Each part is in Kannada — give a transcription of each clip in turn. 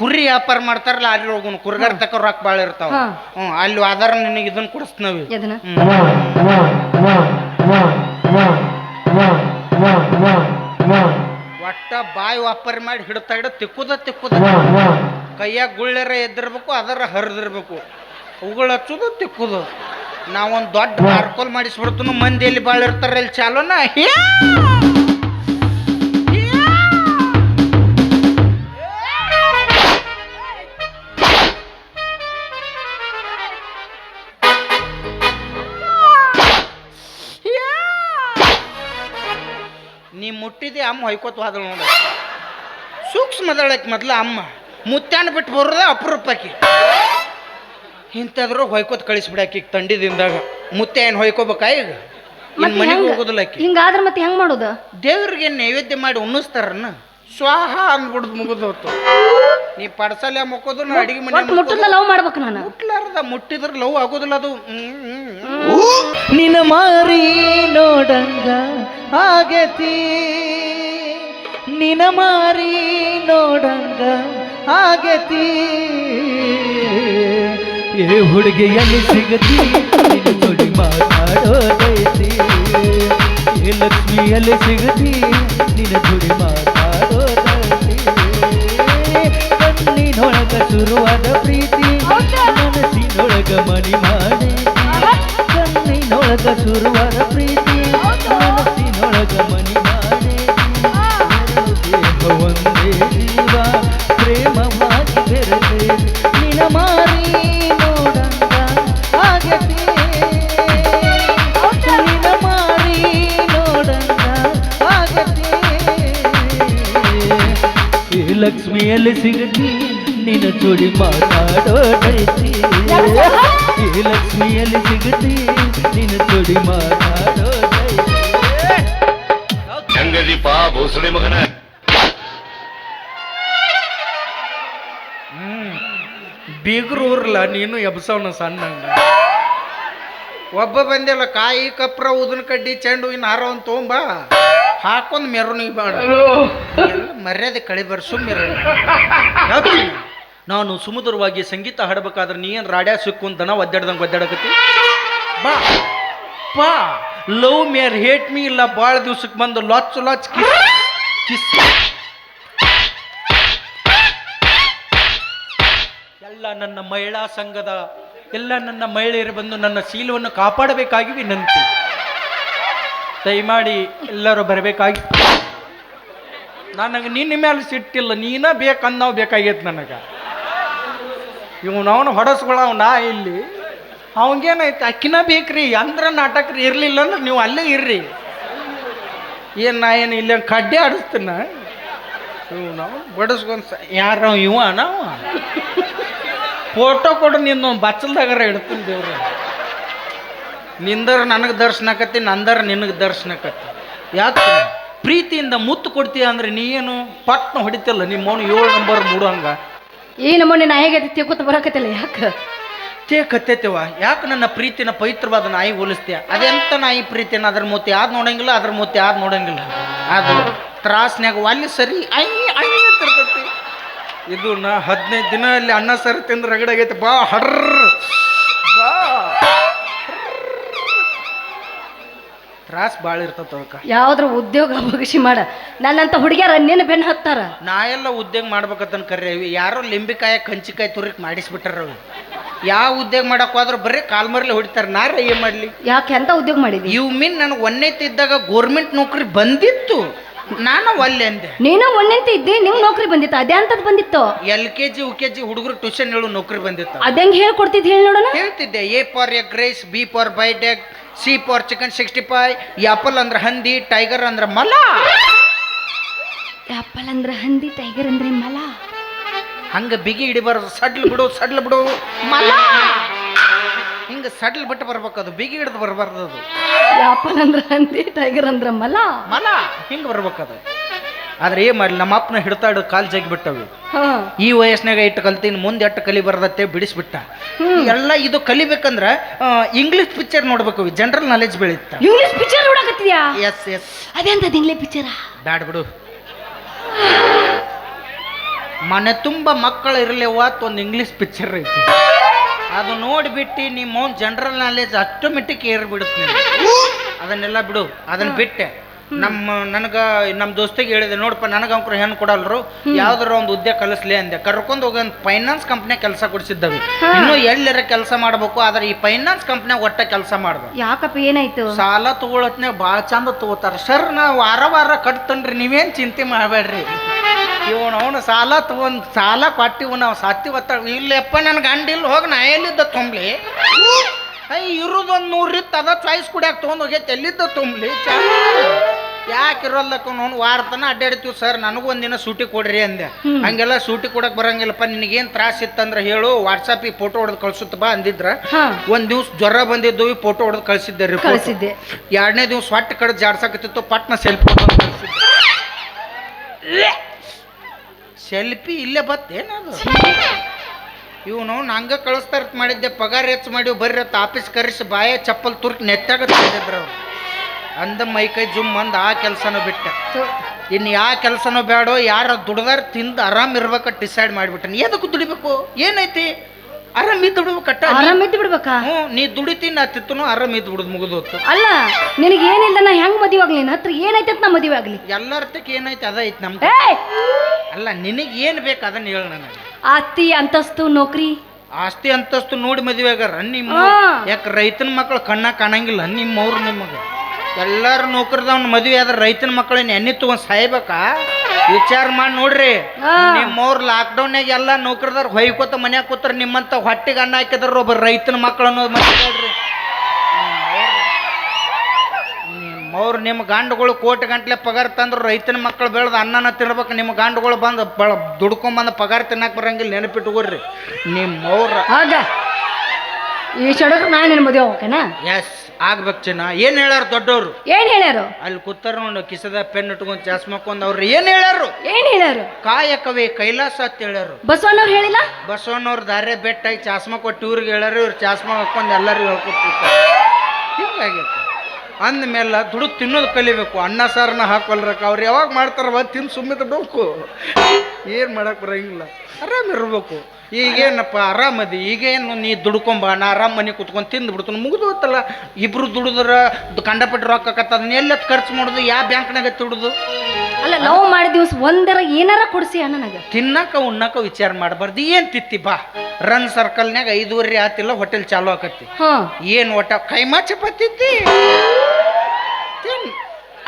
ಕುರಿ ವ್ಯಾಪಾರ ಮಾಡ್ತಾರಲ್ಲ ಅಲ್ಲಿ ಹೋಗುನು ಕುರಿಗಾರ ತಕ ರೊಕ್ಕ ಭಾಳ ಇರ್ತಾವ. ಹಾ. ಅಲ್ಲಿ ಅದರ ನಿನಗೆ ಇದನ್ನ ಕೊಡಿಸ್ತೀವಿ ಎದನ? ಒಟ್ಟ ಬಾಯಿ ವ್ಯಾಪಾರ ಮಾಡಿ ಹಿಡ್ತಾ ಹಿಡ ತಿಕ್ಕುದ ತಿಕ್ಕುದ ಕೈಯಾಗ ಗುಳ್ಳೆರ ಎದ್ದಿರ್ಬೇಕು ಅದರ ಹರಿದಿರ್ಬೇಕು. ಉಗುಳ ಹಚ್ಚುದು ತಿಕ್ಕುದು. ನಾವೊಂದು ದೊಡ್ಡ ಮಾರ್ಕೋಲ್ ಮಾಡಿಸ್ಬಿಡ್ತು ಮಂದಿ ಎಲ್ಲಿ ಭಾಳ ಇರ್ತಾರ ಇಲ್ಲಿ ಚಾಲೋನ? ಹೇ ಹ್ಯಾ! ಮುಟ್ಟಿದೆ ಅಮ್ಮ ಹೊಯ್ಕೋತ ಹೋದಳು ನೋಡ. ಸೂಕ್ಷ್ಮದಳಕ್ಕೆ ಮೊದಲು ಅಮ್ಮ ಮುತ್ತಾನ ಬಿಟ್ಟು ಬರೋದ ಅಪರೂಪಕ್ಕೆ. ಇಂಥದ್ರೊಳಗೆ ಹೊಯ್ಕೋತ ಕಳಿಸ್ಬಿಡಕ್ಕೆ ಈಗ ತಂಡಿದಿಂದಾಗ. ಮುತ್ತೆ ಏನು ಹೊಯ್ಕೋಬೇಕಾ ಈಗ? ಇನ್ನು ಮತ್ತೆ ಮನೆಗೆ ಹೋಗೋದಿಲ್ಲಕ್ಕೆ. ಹೋಗೋದಿಲ್ಲ ಆಕಿ ಹಿಂಗಾದ್ರ ಮತ್ತೆ ಹೆಂಗ್ ಮಾಡೋದು? ದೇವ್ರಿಗೆ ನೈವೇದ್ಯ ಮಾಡಿ ಉಣ್ಣಿಸ್ತಾರನ್ನ. ಸ್ವಾಹ ಅಂದ್ಬಿಡ್ದು ಮುಗಿದು ಹೊತ್ತು ನೀ ಪಡ್ಸಲೆ ಮುಕ್ಕೋದು ನಾ ಅಡಿಗೆ ಮನೆ ಒಟ್ಟು ಮುಟ್ಟದ ಲವ್ ಮಾಡ್ಬೇಕು ನಾನು. ಮುಟ್ಲಾರ್ದ ಮುಟ್ಟಿದ್ರೆ ಲವ್ ಆಗೋದಿಲ್ಲ ಅದು. ನಿನ್ನ ಮಾರಿ ನೋಡಂಗ ಆಗತಿ. ನಿನ್ನ ಮಾರಿ ನೋಡಂಗ ಆಗತಿ. ಏ ಹುಡುಗಿಯಲ್ಲಿ ಸಿಗತಿ ನಿನ್ನ ಜೋಡಿ ಮಾತಾಡೋದೈತಿ. ಏ ಲಕ್ಷ್ಮಿಯಲ್ಲಿ ಸಿಗತಿ ನಿನ್ನ ಜೋಡಿ ಮಾತಾಡೋದೈತಿ ಶುರುವಾದ ಪ್ರೀತಿ ಮನಸ್ಸಿನೊಳಗ ಮನಿ ಮಾಡಿ. ಕಣ್ಣಿನೊಳಗ ಶುರುವಾದ ಪ್ರೀತಿ ಮನಸ್ಸಿನೊಳಗ ಮನಿ ಮಾಡಿ. ದೇಹ ಒಂದೇ ಜೀವ ಪ್ರೇಮವಾಗಿ ಬೆರೆತೆ. ನಿನ ಮಾರಿ ನೋಡಂಗ ಆಗತಿ ನಿನ ಮಾರಿ ನೋಡಂಗ ಆಗತಿ ಲಕ್ಷ್ಮಿಯಲ್ಲಿ ಸಿಗತಿ ನಿನ್ನ ಜೋಡಿ ಮಾತಾಡೋದೈತಿ ಈ ಲಕ್ಷ್ಮಿಯಲ್ಲಿ ಸಿಗತಿ ನಿನ್ನ ಜೋಡಿ ಮಾತಾಡೋ ಹೆಂಗದೀಪ ಭೋಸಳೆ ಮಗನ ಬೀಗರು ಊರ್ಲ ನೀನು ಎಬ್ಸವನ ಸಣ್ಣ ಒಬ್ಬ ಬಂದಿಲ್ಲ ಕಾಯಿ ಕಪ್ರ ಉದನ್ ಕಡ್ಡಿ ಚೆಂಡು ಹೂವಿನ ಹಾರ ಒಂದು ತೊಗೊಂಬ. ಹಾಕೊಂಡ್ ಮೆರವಣಿಗೆ ಮಾಡ ಮರ್ಯಾದೆ ಕಳಿ ಬರ್ಸು ಸುಮ್ಮನೆ ನಾನು ಸುಮಧುರವಾಗಿ ಸಂಗೀತ ಹಾಡಬೇಕಾದ್ರೆ ನೀ ಏನು ರಾಡ್ಯಾ ಸಿಕ್ಕು ದನ ಒದ್ದಾಡ್ದಂಗೆ ಒದ್ದಾಡಕತ್ತಿ? ಬಾ ಪಾ ಲವ್ ಮೇರ್ ಹೇಟ್ ಮೀ ಇಲ್ಲ ಭಾಳ ದಿವ್ಸಕ್ಕೆ ಬಂದು ಲಾಚ್ ಲಾಚ್ ಕಿಸ್ ಎಲ್ಲ ನನ್ನ ಮಹಿಳಾ ಸಂಘದ, ಎಲ್ಲ ನನ್ನ ಮಹಿಳೆಯರು ಬಂದು ನನ್ನ ಶೀಲವನ್ನು ಕಾಪಾಡಬೇಕಾಗಿ ವಿನಂತಿ ದಯಮಾಡಿ ಎಲ್ಲರೂ ಬರಬೇಕಾಗಿ ನನಗೆ ನಿನ್ನ ಮೇಲೆ ಸಿಟ್ಟಿಲ್ಲ, ನೀನ ಬೇಕನ್ನೋ ಬೇಕಾಗೈತೆ ನನಗೆ. ಇವನವನು ಹೊಡಸ್ಕೊಳವ್ ನಾ ಇಲ್ಲಿ. ಅವಂಗೇನೈತೆ ಅಕ್ಕಿನ ಬೇಕ್ರಿ ಅಂದ್ರ ನಾಟಕ ರೀ ಇರ್ಲಿಲ್ಲ ಅಂದ್ರೆ ನೀವು ಅಲ್ಲೇ ಇರ್ರಿ. ಏನು ನಾ ಏನು ಇಲ್ಲ ಕಡ್ಡಿ ಆಡಿಸ್ತೀನ? ನಾವು ಬಡಸ್ಕೊಂಡ್ ಯಾರ ಇವ ನಾವು? ಫೋಟೋ ಕೊಡು, ನಿನ್ನ ಬಚ್ಚಲ್ದಾಗಾರ ಇಡ್ತೀನಿ ದೇವ್ರ. ನಿಂದರ ನನಗೆ ದರ್ಶನಕತ್ತಿ ನಂದರ ನಿನಗೆ ದರ್ಶನಕತ್ತಿ ಯಾಕೆ? ಪ್ರೀತಿಯಿಂದ ಮುತ್ತು ಕೊಡ್ತೀಯ ಅಂದ್ರೆ ನೀ ಏನು ಪಟ್ನ ಹೊಡಿತಿಲ್ಲ ನಿಮ್ಮ ಏಳು ನಂಬರ್ ಮೂಡು ಹಂಗ ಈ ನಮ್ಮನೆ ನಾಯಿಗೆ ತಿಳ್ಕೊತ ಬರಕತ್ತಿಲ್ಲ ಯಾಕ? ತೇ ಕತ್ತೈತಿವ ಯಾಕೆ ನನ್ನ ಪ್ರೀತಿನ ಪವಿತ್ರವಾದ ನಾಯಿ ಹೋಲಿಸ್ತೀಯ? ಅದೆಂತ ನಾಯಿ ಪ್ರೀತಿನ? ಅದ್ರ ಮೂತಿ ಯಾವ್ದು ನೋಡಂಗಿಲ್ಲ ಅದ್ರ ಮೂತಿ ಯಾವ್ದು ನೋಡಂಗಿಲ್ಲ. ಅದು ತ್ರಾಸ್ನ್ಯಾಗ ಅಲ್ಲಿ ಸರಿ ಐ ಐ ಇದು ನಾ ಹದಿನೈದು ದಿನ ಅಲ್ಲಿ ಅನ್ನ ಸರಿ ತಿಂದ್ರೆ ರಗಡಾಗೈತೆ. ಬಾ ಹಡ್ರ ತ್ರಾಸ್ ಭಾಳ ಇರ್ತದ ಅದಕ್ಕೆ. ಯಾವ್ದ್ರ ಉದ್ಯೋಗ ಅವಕಾಶ ಮಾಡ. ನನ್ನಂತ ಹುಡುಗಿಯರ ನಿನ್ನ ಬೆನ್ನ ಹತ್ತಾರ. ನಾ ಎಲ್ಲ ಉದ್ಯೋಗ ಮಾಡ್ಬೇಕಂತ ಕರ್ರಿ ಯಾರೋ ಲಿಂಬಿಕಾಯ ಕಂಚಿಕಾಯಿ ತುರಿಕ್ ಮಾಡಿಸ್ಬಿಟ್ಟಾರ ಅವು. ಯಾವ ಉದ್ಯೋಗ ಮಾಡಕ್ ಹೋದ್ರ ಬರೀ ಕಾಲ್ಮರ್ಲಿ ಹೊಡಿತಾರ. ನಾರ ಏನ್ ಮಾಡ್ಲಿ? ಯಾಕೆ ಅಂತ ಉದ್ಯೋಗ ಮಾಡಿದ್ವಿ ಇವ್ ಮೀನ್ ನನಗೆ ಒಂದೇ ಇದ್ದಾಗ ಗೋರ್ಮೆಂಟ್ ನೌಕರಿ ಬಂದಿತ್ತು. ನಾನು ಒಲ್ಲೆ ಅಂದೆ. ನೀನು ಅಂತ ಇದ್ದಿ ನಿಮ್ ನೌಕರಿ ಬಂದಿತ್ತು? ಅದೇ ಅಂತದ್ ಬಂದಿತ್ತು? L K G U K G ಹುಡುಗರು ಟ್ಯೂಷನ್ ಹೇಳು ನೌಕರಿ ಬಂದಿತ್ತು. ಅದಂಗ್ ಹೇಳ್ಕೊಡ್ತಿದ್ ಹೇಳಿ ನೋಡೋಣ? ಹೇಳ್ತಿದ್ದೆ A for egg rice B for bite egg C for chicken sixty five apple ಅಂದ್ರೆ ಹಂದಿ ಟೈಗರ್ ಅಂದ್ರೆ ಮಲ. ಆಪಲ್ ಅಂದ್ರೆ ಹಂದಿ ಟೈಗರ್ ಅಂದ್ರೆ ಮಲ. ಹಂಗ ಬಿಗಿ ಹಿಡಿಬಾರ್ದು ಸಡ್ಲ್ ಬಿಡು ಸಡ್ಲ್ ಬಿಡು. ಮಲ. ಹಿಂಗ ಸಡಲ್ ಬಿಟ್ಟು ಬರ್ಬೇಕದು ಬಿಗಿ ಹಿಡಿದು ಬರಬಾರ್ದು ಅದು. ಆಪಲ್ ಅಂದ್ರ ಹಂದಿ ಟೈಗರ್ ಅಂದ್ರ ಮಲ. ಮಲ ಹಿಂಗೆ ಅದು. ಆದ್ರೆ ಏನ್ ಮಾಡ್ಲಿ ನಮ್ಮ ಅಪ್ಪನ ಹಿಡ್ತಾಡು ಕಾಲು ಜಗ್ಗಿ ಬಿಟ್ಟವು ಹಾ. ಈ ವಯಸ್ಸಿನಾಗ ಇಟ್ಟು ಕಲ್ತೀನಿ ಮುಂದೆ ಎಟ್ಟು ಕಲಿ ಬರದತ್ತೆ ಬಿಡಿಸ್ಬಿಟ್ಟ. ಎಲ್ಲ ಇದು ಕಲಿಬೇಕಂದ್ರ ಇಂಗ್ಲಿಷ್ ಪಿಕ್ಚರ್ ನೋಡ್ಬೇಕು ಜನರಲ್ ನಾಲೆಜ್ ಬೆಳೀತ. ಇಂಗ್ಲಿಷ್ ಪಿಕ್ಚರ್ ನೋಡಕತ್ತಿದ್ಯಾ ಎಸ್ ಎಸ್ ಅದೆಂತದ್ ಇಂಗ್ಲಿಷ್ ಪಿಕ್ಚರ ಬ್ಯಾಡ್ ಬಿಡು. ಮನೆ ತುಂಬ ಮಕ್ಕಳು ಇರಲಿವ ಒಂದು ಇಂಗ್ಲಿಷ್ ಪಿಕ್ಚರ್ ಐತಿ. ಅದು ನೋಡಿಬಿಟ್ಟು ನಿಮ್ಮ ಜನರಲ್ ನಾಲೆಜ್ ಆಟೋಮೆಟಿಕ್ ಏರ್ಬಿಡುತ್ತೆ ನೀನು ಅದನ್ನೆಲ್ಲ ಬಿಡು ಅದನ್ನ ಬಿಟ್ಟೆ. ನಮ್ಮ ನನಗ ನಮ್ಮ ದೋಸ್ತಿಗೆ ಹೇಳಿದೆ ನೋಡಪ್ಪ ನನಗೆ ಅಂಕರು ಹೆಣ್ಣು ಕೊಡಲ್ರು ಯಾವ್ದಾರ ಒಂದು ಉದ್ಯೋಗ ಕಲಿಸ್ಲಿ ಅಂದೆ. ಕರ್ಕೊಂಡು ಹೋಗಿ ಒಂದು ಫೈನಾನ್ಸ್ ಕಂಪ್ನಿ ಕೆಲಸ ಕೊಡಿಸಿದ್ದವಿ. ಇನ್ನು ಎಲ್ಲರ ಕೆಲಸ ಮಾಡ್ಬೇಕು ಆದ್ರೆ ಈ ಫೈನಾನ್ಸ್ ಕಂಪ್ನಿಯಾಗ ಒಟ್ಟ ಕೆಲಸ ಮಾಡಬೇಕು ಯಾಕಪ್ಪ ಏನಾಯ್ತು? ಸಾಲ ತಗೊಳತ್ನಾಗ ಭಾಳ ಚಂದ ತಗೋತಾರ. ಸರ್ ನಾ ವಾರ ವಾರ ಕಟ್ತನ್ರಿ ನೀವೇನ್ ಚಿಂತೆ ಮಾಡಬೇಡ್ರಿ. ಇವನು ಅವನು ಸಾಲ ತಗೊಂಡ್ ಸಾಲ ಕೊಟ್ಟಿವ್ ನಾವು ಸಾತಿ ಒತ್ತ ಇಲ್ಲಪ್ಪ ನನ್ ಗಂಡ ಇಲ್ಲಿ ಹೋಗಿ ನಾ ಎಲ್ಲಿದ್ದ ತುಂಬಲಿ? ಐ ಇರೋದು ಒಂದು ನೂರು ಇತ್ತು ಅದ ಚಾಯ್ಸ್ ಕುಡಿಯಾಕ ತೊಗೊಂಡು ಹೋಗೈತೆ ಎಲ್ಲಿದ್ದ ತುಂಬಲಿ? ಯಾಕೆ ಇರೋಲ್ಲಕ್ಕ ನಾವು ವಾರ ತನ ಅಡ್ಡಾಡ್ತೀವಿ ಸರ್ ನನಗೂ ಒಂದಿನ ಸೂಟಿ ಕೊಡ್ರಿ ಅಂದೆ. ಹಂಗೆಲ್ಲ ಸೂಟಿ ಕೊಡಕ್ ಬರಂಗಿಲ್ಲಪ್ಪ ನಿನಗೇನು ತ್ರಾಸ ಇತ್ತಂದ್ರೆ ಹೇಳು. ವಾಟ್ಸಪ್ಪಿಗೆ ಫೋಟೋ ಹೊಡೆದು ಕಳ್ಸುತ್ತ ಬಾ ಅಂದಿದ್ರ. ಒಂದ್ ದಿವ್ಸ ಜ್ವರ ಬಂದಿದ್ದು ಫೋಟೋ ಹೊಡೆದು ಕಳ್ಸಿದ್ದೆ ರೀ ಕಳಿಸಿದ್ದೆ. ಎರಡನೇ ದಿವ್ಸ ಹೊಟ್ಟೆ ಕಡೆ ಜಾಡ್ಸಕತ್ತಿತ್ತು ಪಟ್ನ ಸೆಲ್ಫಿ ಸೆಲ್ಫಿ ಇಲ್ಲೇ ಬತ್ತೇನದು ಇವನು ನಂಗೆ ಕಳಿಸ್ತಾ ಇರ್ತ ಮಾಡಿದ್ದೆ ಪಗಾರ ಹೆಚ್ಚು ಮಾಡಿ ಬರ್ರಿ ಆಫೀಸ್ ಕರೆಸಿ ಬಾಯ ಚಪ್ಪಲ್ ತುರ್ಕಿ ನೆತ್ತಾಗ ತಂದಿದ್ರು ಅವ್ರು ಅಂದ ಮೈ ಕೈ ಜುಮ್ ಅಂದ ಆ ಕೆಲಸನೂ ಬಿಟ್ಟ. ಇನ್ನು ಯಾವ ಕೆಲಸನೂ ಬೇಡೋ ಯಾರ ದುಡ್ದಾರ ತಿಂದು ಆರಾಮ್ ಇರ್ಬೇಕ ಡಿಸೈಡ್ ಮಾಡಿಬಿಟ್ಟೆ. ಎದಕ್ಕೆ ದುಡಿಬೇಕು? ಏನೈತಿ? ಆರಾಮ್ ಇದ್ದು ಬಿಡ್ಬೇಕಟ್ಟ ಆರಾಮ್ ಇದ್ದು ಬಿಡ್ಬೇಕಾ ಹ್ಞೂ ನೀ ದುಡಿತೀನಿ ನಾ ತಿತ್ತನು ಆರಾಮ್ ಇದ್ದು ಬಿಡುದು ಮುಗಿದು ಹೊತ್ತು ಅಲ್ಲ ನಿನಗೆ ಏನಿಲ್ಲ ನಾ ಹೆಂಗ್ ಮದುವೆ ಆಗ್ಲಿ? ನಿನ್ನ ಹತ್ರ ಏನೈತೆ ನಾ ಮದುವೆ ಆಗ್ಲಿ? ಎಲ್ಲರ್ತಕ್ಕೆ ಏನೈತೆ ಅದ ಐತಿ ನಮ್ಗೆ. ಅಲ್ಲ ನಿನಗೆ ಏನು ಬೇಕು ಅದನ್ನ ಹೇಳು ನನಗೆ. ಆಸ್ತಿ ಅಂತಸ್ತು ನೌಕರಿ. ಆಸ್ತಿ ಅಂತಸ್ತು ನೋಡಿ ಮದುವೆ ಆಗ್ಯಾರ ನಿಮ್ಮ. ಯಾಕೆ ರೈತನ ಮಕ್ಕಳು ಕಣ್ಣ ಕಾಣಂಗಿಲ್ಲ ನಿಮ್ಮವ್ರು ನಿಮಗೆ. ಎಲ್ಲಾರು ನೌಕರಿದವ್ನ ಮದುವೆ ಆದ್ರೆ ರೈತನ ಮಕ್ಕಳನ್ನ ಎಣ್ಣೆ ತಗೊಂಡ್ ಸಾಯ್ಬೇಕಾ? ವಿಚಾರ ಮಾಡಿ ನೋಡ್ರಿ. ನಿಮ್ಮವ್ರು ಲಾಕ್ಡೌನ್ಯಾಗ ಎಲ್ಲ ನೌಕರಿದಾರ ಹೊಯ್ಕೋತ ಮನ್ಯಾಗ ಕೂತಾರ ನಿಮ್ಮಂತ ಹೊಟ್ಟಿಗೆ ಅನ್ನ ಹಾಕಿದ್ರ ಒಬ್ಬ ರೈತನ ಮಕ್ಕಳು ಅನ್ನೋದು ಮರ್ತ್ಬೇಡ್ರಿ ನಿಮ್ಮವ್ರು ನಿಮ್ಮ ಗಂಡುಗಳು ಕೋಟಿ ಗಂಟ್ಲೆ ಪಗಾರ ತಂದ್ರು ರೈತನ ಮಕ್ಕಳು ಬೆಳೆದು ಅನ್ನನ ತಿನ್ಬೇಕು ನಿಮ್ಮ ಗಂಡುಗಳು ಬಂದು ಬಳ ದುಡ್ಕೊಂಬಂದು ಪಗಾರ ತಿನ್ನಕ್ಕೆ ಬರಂಗಿಲ್ಲ ನೆನಪಿಟ್ಕೊಳ್ರಿ ನಿಮ್ಮವ್ರ ಆಗ. ಈ ಸಡಕ್ ನಾನು ನಿನ್ನ ಮದುವೆ ಓಕೆನಾ ಎಸ್ ಆಗ್ಬೇಕು ಚಿನ್ನ. ಏನು ಹೇಳ್ಯಾರ ದೊಡ್ಡವರು? ಏನ್ ಹೇಳ್ಯಾರು? ಅಲ್ಲಿ ಕೂತಾರ ನೋಡು ಕಿಸದ ಪೆನ್ ಇಟ್ಕೊಂಡು ಚಾಸ್ಮಾಕೊಂಡ್ ಅವ್ರು. ಏನು ಹೇಳ್ಯಾರು? ಏನ್ ಹೇಳ್ಯಾರು? ಕಾಯಕವೇ ಕೈಲಾಸ ಅಂತ ಹೇಳ್ಯಾರು. ಬಸವಣ್ಣವ್ರು ಹೇಳಿಲ್ಲ? ಬಸವಣ್ಣವ್ರ ದಾರೆ ಬೆಟ್ಟಾಗಿ ಚಾಸ್ಮ ಕೊಟ್ಟು ಇವ್ರಿಗೆ ಹೇಳ್ಯಾರು ಇವ್ರು ಚಾಸ್ಮ ಹಾಕೊಂಡು ಎಲ್ಲರಿಗೂ ಹೇಳ್ಕೊತಿರ್ತಾರೆ ಹಿಂಗಾಗೈತೆ ಅಂದಮೇಲೆ ದುಡು ತಿನ್ನೋದು ಕಲಿಬೇಕು. ಅನ್ನ ಸಾರನ್ನ ಹಾಕೊಲ್ರಕ್ಕ. ಅವ್ರು ಯಾವಾಗ ಮಾಡ್ತಾರವ ತಿಂದು ಸುಮ್ಮಿತ ಬೇಕು ಏನು ಮಾಡೋಕೆ ಬರಂಗಿಲ್ಲ. ಆರಾಮ್ ಇರ್ಬೇಕು. ಈಗೇನಪ್ಪ ಆರಾಮದಿ? ಈಗೇನು ನೀ ದುಡ್ಕೊಂಬ? ನಾ ಆರಾಮ್ ಮನೆ ಕುತ್ಕೊಂಡು ತಿಂದು ಬಿಡ್ತಾನೆ. ಮುಗಿದು ಹೋತಲ್ಲ ಇಬ್ರು ದುಡಿದ್ರ ಕಂಡಪಟ್ಟು ರೊಕ್ಕ ಕತ್ತದ. ಎಲ್ಲೆತ್ ಖರ್ಚು ಮಾಡುದು ಯಾವ ಬ್ಯಾಂಕ್ನಾಗ ತುಡುದು ಅಲ್ಲ ಲವ್ ಮಾಡಿದ ದಿವಸ ಒಂದರ ಏನಾರ ಕೊಡಿಸಿ ನನಗೆ. ತಿನ್ನಕ ಉಣ್ಣಕ ವಿಚಾರ ಮಾಡಬಾರ್ದು. ಏನು ತಿತ್ತಿ ಬಾ? ರನ್ ಸರ್ಕಲ್ನ್ಯಾಗ ಐದುವರೆ ಆತಿಲ್ಲ ಹೋಟೆಲ್ ಚಾಲು ಆಕತ್ತಿ. ಏನ್ ಏನು ಒಟ್ಟ ಕೈಮಾ ಚಪಾತಿ ತಿನ್.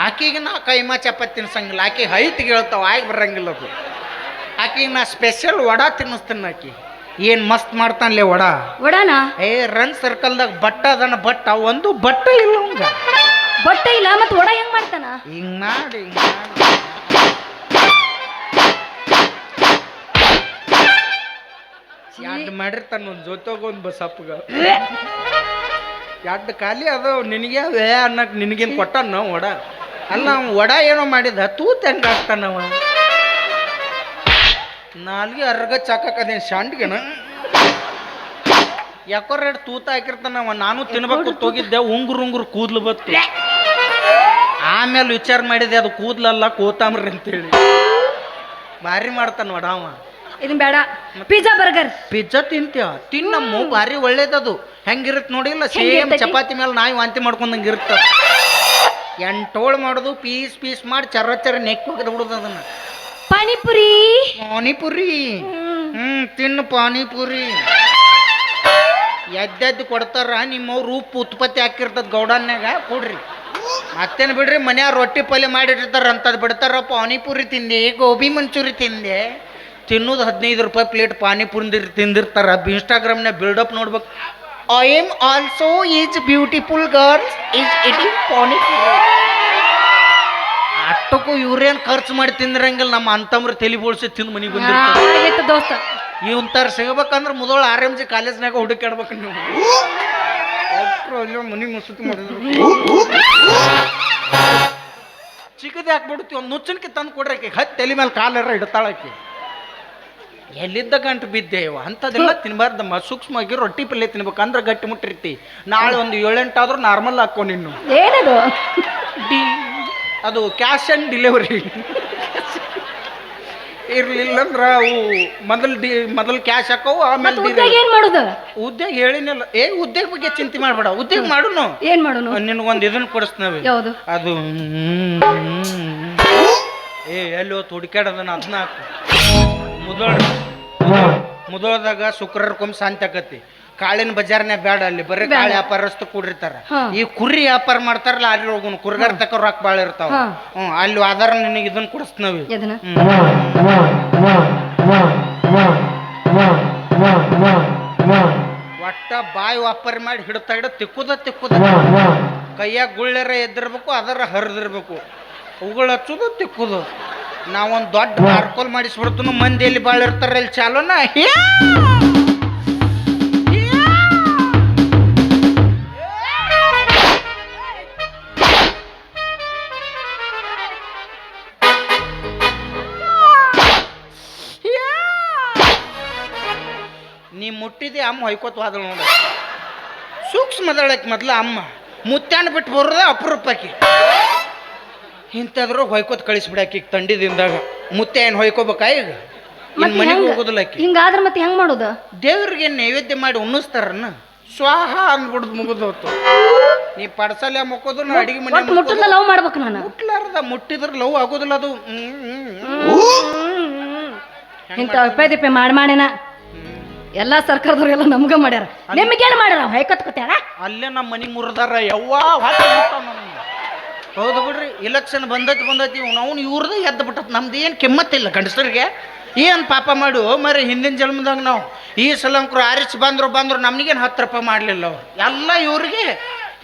ಆಕಿಗೆ ನಾ ಕೈಮಾ ಚಪಾತಿ ತಿನ್ಸಂಗಿಲ್ಲ. ಆಕೆ ಹೈಟ್ ಹೇಳ್ತಾವ ಆಗಿ ಬರಂಗಿಲ್ಲ ಅದು. ಆಕಿಗೆ ನಾ ಸ್ಪೆಷಲ್ ವಡಾ ತಿನ್ನಿಸ್ತೀನಿ ಆಕಿ. ಏನ್ ಮಸ್ತ್ ಮಾಡ್ತಾನಲೇ ವಡಾ? ಒಡಾನ ಏ ರನ್ ಸರ್ಕಲ್ದಾಗ ಬಟ್ಟ ಅದನ್ನ ಬಟ್ಟ ಒಂದು ಬಟ್ಟ ಇಲ್ಲ ಅವಂಗ. ಬಟ್ಟೆ ಇಲ್ಲ ಮತ್ತೆ ವಡ ಹೆಂಗ್ ಮಾಡ್ತಾನ? ಹಿಂಗ್ ಮಾಡಿ ಹಿಂಗ್ ಮಾಡಿ. ಮಾಡಿರ್ತಾನ ಒಂದು ಜೊತೆಗೆ ಒಂದು ಬಸಪ್ಪಗ. ಎರಡು ಖಾಲಿ ಅದಾವ ನಿನಗೆ? ಅದೇ ಅನ್ನಕ್ ನಿನಗೇನು ಕೊಟ್ಟಾನ ವಡ? ಅಲ್ಲ ಅವ ವಡ ಏನೋ ಮಾಡಿದ ತೂತ್ ಹೆಂಗೆ ಆಗ್ತಾನವ ನಾಲ್ಗೆ ಅರ್ಗ ಚಾಕದೇನು ಶಾಂಡ್ಗೆನ? ಯಾಕೋ ಎರಡು ತೂತ ಹಾಕಿರ್ತಾನವ ನಾನು ತಿನ್ಬೇಕು ಹೋಗಿದ್ದೆ ಉಂಗುರು ಉಂಗುರು ಕೂದ್ಲು ಬತ್ತು. ಆಮೇಲೆ ವಿಚಾರ ಮಾಡಿದೆ ಅದು ಕೂದ್ಲಲ್ಲ ಕೋತಾಮ್ರಿ ಅಂತೇಳಿ. ಭಾರಿ ಮಾಡ್ತಾನ ನೋಡ ಅವ. ಇದನ್ ಬೇಡ. Pizza burger. ಪಿಜ್ಜಾ ತಿಂತ್ಯ? ತಿನ್ನಮ್ಮ ಭಾರಿ ಒಳ್ಳೇದದು. ಹೆಂಗಿರುತ್ತೆ ನೋಡಿಲ್ಲ ಸೇಮ್ ಚಪಾತಿ ಮೇಲೆ ನಾಯಿ ವಾಂತಿ ಮಾಡ್ಕೊಂಡಂಗೆ ಇರ್ತದೆ. ಎಂಟೋಳು ಮಾಡೋದು ಪೀಸ್ ಪೀಸ್ ಮಾಡಿ ಚರ್ರ ಚರ್ರ ನೆಕ್ ಹೋಗಿದ್ ಬಿಡುದು ಅದನ್ನ. ಪಾನಿಪುರಿ? ಪಾನಿಪುರಿ? ಹ್ಮ್. ತಿನ್ನು ಪಾನಿಪುರಿ. ಎದ್ದೆದ್ದು ಕೊಡ್ತಾರ ನಿಮ್ಮವ್ರು ಉಪ್ಪು ಉತ್ಪತ್ತಿ ಹಾಕಿರ್ತದ ಗೌಡನ್ಯಾಗ ಕೊಡ್ರಿ. ಮತ್ತೇನು ಬಿಡ್ರಿ ಮನ್ಯಾಗ ರೊಟ್ಟಿ ಪಲ್ಯ ಮಾಡಿಟ್ಟಿರ್ತಾರ ಅಂತದ್ ಬಿಡ್ತಾರ ಪಾನಿಪುರಿ ತಿಂದೆ ಗೋಬಿ ಮಂಚೂರಿ ತಿಂದೆ. ತಿನ್ನೋದು ಹದಿನೈದು ರೂಪಾಯಿ ಪ್ಲೇಟ್ ಪಾನಿಪುರಿ ತಿಂದಿರ್ತಾರ ಇನ್ಸ್ಟಾಗ್ರಾಮ್ನಾಗ ಬಿಲ್ಡಪ್ ನೋಡ್ಬೇಕು. I am also is beautiful girls is eating panipuri. ಅಷ್ಟಕ್ಕೂ ಇವ್ರೇನು ಖರ್ಚು ಮಾಡಿ ತಿಂದಿರಂಗಿಲ್ಲ ನಮ್ಮ ಅಂತಮ್ರ ತಲೆ ಬೋಳ್ಸಿ ತಿಂದು ಮನೆಗೆ ಬಂದಿರ್ತಾರೆ. ಆಗೈತೆ ದೋಸ್ತ. ಇವನ್ ತರ ಸಿಗಬೇಕಂದ್ರೆ ಮೊದಲು ಆರ್ ಎಂ ಜಿ ಕಾಲೇಜ್ನಾಗ ಹುಡುಕಾಡ್ಬೇಕು ನೀವು. ಅಲ್ಲೇ ಮನೆ ಮಾಡಿದ್ರು. ಚಿಕ್ಕದೇ ಹಾಕ್ಬಿಡ್ತಿ ಒಂದು ನುಚ್ಚನ್ಕಿ ತಂದು ಕೊಡ್ರಿ ಆಕೆ. ಹತ್ತಿ ತಲೆ ಮೇಲೆ ಕಾಲರ ಇಡ್ತಾಳಕಿ ಎಲ್ಲಿದ್ದ ಗಂಟು ಬಿದ್ದೆ ಇವ? ಅಂಥದ್ದೆಲ್ಲ ತಿನ್ಬಾರ್ದಮ್ಮ ಸೂಕ್ಷ್ಮವಾಗಿ ರೊಟ್ಟಿ ಪಲ್ಯ ತಿನ್ಬೇಕಂದ್ರೆ ಗಟ್ಟಿ ಮುಟ್ಟಿರ್ತಿ. ನಾಳೆ ಒಂದು ಏಳೆಂಟಾದ್ರೂ ನಾರ್ಮಲ್ ಹಾಕೋ ನಿನ್ನು. ಏನದು? ಡಿ ಅದು ಕ್ಯಾಶ್ ಆ್ಯಂಡ್ ಡೆಲಿವರಿ. ಇರ್ಲಿಲ್ಲ ಅಂದ್ರೆ ಅವು ಮೊದಲು ಡಿ ಮೊದಲು ಕ್ಯಾಶ್ ಹಾಕೋ ಆಮೇಲೆ ಉದ್ಯೋಗ ಏನ್ ಮಾಡುದು? ಉದ್ಯೋಗ ಹೇಳಿನಲ್ಲ. ಏ ಉದ್ಯೋಗ ಬಗ್ಗೆ ಚಿಂತೆ ಮಾಡ್ಬೇಡ. ಉದ್ಯೋಗ ಮಾಡುನು. ಏನ್ ಮಾಡುನು? ನಿನಗೊಂದು ಇದನ್ನ ಕೊಡಿಸ್ತೀವಿ ಯಾವುದು? ಅದು ಏ ಎಲ್ಲೋ ಹೋತ್ ಹುಡುಕ್ಯಾಡದನ್ನ ಅದನ್ನ ಹಾಕು. ಮುದೋಳ ಮುದೋಳದಾಗ ಶುಕ್ರವಾರಕ್ಕೊಮ್ಮೆ ಶಾಂತಿ ಆಕತಿ. ಕಾಳಿನ ಬಜಾರ್ನೇ ಬೇಡ ಅಲ್ಲಿ ಬರೀ ಕಾಳಿ ವ್ಯಾಪಾರಸ್ತು ಕೂಡಿರ್ತಾರ. ಈ ಕುರಿ ವ್ಯಾಪಾರ ಮಾಡ್ತಾರಲ್ಲ ಅಲ್ಲಿ ಹೋಗುನು ಕುರ್ಗರ್ ತಕ ರೊಕ್ಕ ಬಾಳ ಇರ್ತಾವ. ಹ್ಮ್ ಅಲ್ಲಿ ಆಧಾರ ನಿನಗೆ ಇದನ್ನ ಕೊಡಿಸ್ತೀವಿ ಒಟ್ಟ ಬಾಯಿ ವ್ಯಾಪಾರ ಮಾಡಿ ಹಿಡ್ತಾ ಹಿಡ ತಿಕ್ಕುದ ತಿಕ್ಕುದ ಕೈಯಾಗ ಗುಳ್ಳೆರ ಎದ್ದಿರ್ಬೇಕು ಅದರ ಹರಿದಿರ್ಬೇಕು. ಅವುಗಳು ಹಚ್ಚುದು ತಿಕ್ಕುದು. ನಾವೊಂದು ದೊಡ್ಡ ಮಾರ್ಕೋಲ್ ಮಾಡಿಸ್ಬಿಡ್ತು ಮಂದಿ ಎಲ್ಲಿ ಭಾಳ ಇರ್ತಾರೆ ಇಲ್ಲಿ ಚಾಲೋನ? ಮುಟ್ಟಿದೆ ಅಮ್ಮ ಹೊಯ್ಕೋತ ಹೋದಳು ನೋಡು. ಸೂಕ್ಷ್ಮದಳಕ್ಕೆ ಮೊದಲು ಅಮ್ಮ ಮುತ್ತಾನ ಬಿಟ್ಟು ಬರೋದ ಅಪರೂಪಕ್ಕೆ. ಇಂಥದ್ರಾಗ ಹೊಯ್ಕೋತ ಕಳಿಸ್ಬಿಡಾಕಿ ಈಗ ತಂಡಿದಿಂದಾಗ. ಮುತ್ತೆ ಏನು ಹೊಯ್ಕೋಬೇಕಾ ಈಗ? ನನ್ನ ಮನೆಗೆ ಹೆಂಗ? ಹೋಗೋದಿಲ್ಲ ಆಕಿ. ಹಿಂಗಾದ್ರ ಮತ್ತೆ ಹೆಂಗ್ ಮಾಡೋದು? ದೇವ್ರಿಗೆ ನೈವೇದ್ಯ ಮಾಡಿ ಉಣ್ಣಿಸ್ತಾರನ್ನ. ಸ್ವಾಹ ಅಂದ್ಬಿಡ್ದು ಮುಗಿದೋತು ನೀ ಪಡ್ಸಲ್ಯ ಮುಕ್ಕೋದು ನಾ ಅಡಿಗೆ ಮನೆ ಒಟ್ಟು ಮುಟ್ಟದ ಲವ್ ಮಾಡ್ಬೇಕು ನಾನು. ಮುಟ್ಲಾರ್ದ ಮುಟ್ಟಿದ್ರೆ ಲವ್ ಆಗೋದಿಲ್ಲ ಅದು. ಹ್ಮ್, ಹ್ಮ್, ಹ್ಮ್. ಇಂಥ ಉಪಾಯ ಮಾಡಿ ಮಾಡಿನ. ಎಲ್ಲಾ ಸರ್ಕಾರದವ್ರೆಲ್ಲ ನಮ್ಗ ಮಾಡ್ಯಾರ. ನಿಮ್ಗೇನು ಮಾಡ್ಯಾರ ಹೊಯ್ಕೊತ್ಕೋತ್ಯಾರ ಅಲ್ಲೇ ನಮ್ಮ ಮನೆ ಮುರಿದಾರ ಯವ್ವಾ ನಮ್ಗೆ. ಹೌದು ಬಿಡ್ರಿ ಇಲೆಕ್ಷನ್ ಬಂದೈತಿ ಬಂದೈತಿ ನಾವು ಇವ್ರದ್ದು ಎದ್ದ ಬಿಟ್ಟತ್ ನಮ್ದು ಏನು ಕೆಮ್ಮತ್ತಿಲ್ಲ ಗಂಡಸರಿಗೆ. ಏನು ಪಾಪ ಮಾಡು ಮರಿ ಹಿಂದಿನ ಜನ್ಮದಾಗ ನಾವು ಈ ಸಲಂಕರು ಆರಿಸಿ ಬಂದರು ಬಂದರು ನಮಗೇನು ಹತ್ತು ರೂಪಾಯಿ ಮಾಡಲಿಲ್ಲ ಅವ್ರು. ಎಲ್ಲ ಇವ್ರಿಗೆ